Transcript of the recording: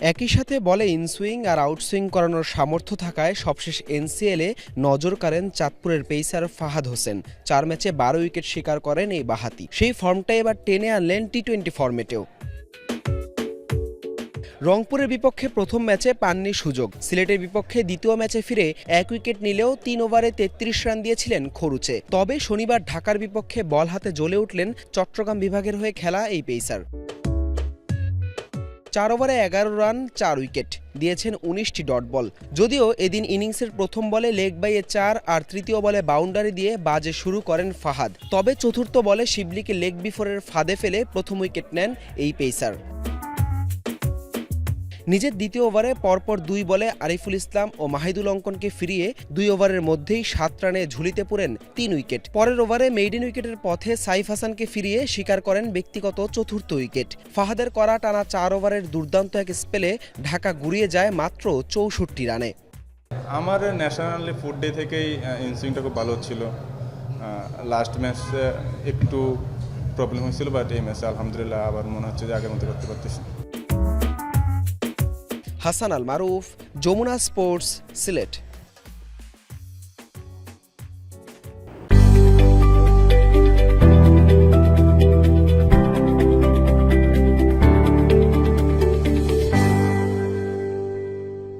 একই সাথে বলে ইনসুইং আর আউটসুইং করানোর সামর্থ্য থাকায় সবশেষ এনসিএলে নজর কাড়েন চাঁদপুরের পেসার ফাহাদ হোসেন। চার ম্যাচে বারো উইকেট শিকার করেন এই বাহাতি। সেই ফর্মটা এবার টেনে আনলেন টি টোয়েন্টি ফর্মেটেও রংপুরের বিপক্ষে প্রথম ম্যাচে পাননি সুযোগ। সিলেটের বিপক্ষে দ্বিতীয় ম্যাচে ফিরে এক উইকেট নিলেও তিন ওভারে তেত্রিশ রান দিয়েছিলেন খরুচে। তবে শনিবার ঢাকার বিপক্ষে বল হাতে জ্বলে উঠলেন চট্টগ্রাম বিভাগের হয়ে খেলা এই পেসার। চার ওভারে এগারো রান, চার উইকেট। দিয়েছেন উনিশটি ডট বল। যদিও এদিন ইনিংসের প্রথম বলে লেগ বাইয়ে চার আর তৃতীয় বলে বাউন্ডারি দিয়ে বাজে শুরু করেন ফাহাদ। তবে চতুর্থ বলে শিবলিকে লেগ বিফোরের ফাঁদে ফেলে প্রথম উইকেট নেন এই পেসার। নিজের দ্বিতীয় ওভারে পরপর দুই বলে আরিফুল ইসলাম ও মাহিদুল অঙ্কনকে ফিরিয়ে দুই ওভারের মধ্যেই সাত রানে ঝুলিতে পড়েন তিন উইকেট। পরের ওভারে মেইডেন উইকেটের পথে সাইফ হাসানকে ফিরিয়ে স্বীকার করেন ব্যক্তিগত চতুর্থ উইকেট। ফাহাদের করা টানা চার ওভারের দুর্দান্ত এক স্পেলে ঢাকা গুড়িয়ে যায় মাত্র চৌষট্টি রানে। আমার ন্যাশনালি ফুড ডে থেকেই ইনসুইংটা খুব ভালো হচ্ছিল। লাস্ট ম্যাচে একটু প্রবলেম হয়েছিল বাট এই ম্যাচে আলহামদুলিল্লাহ আবার মনে হচ্ছে যে আগের মতো করতে পারতেছি। হাসান আল মারুফ যমুনা স্পোর্টস সিলেট।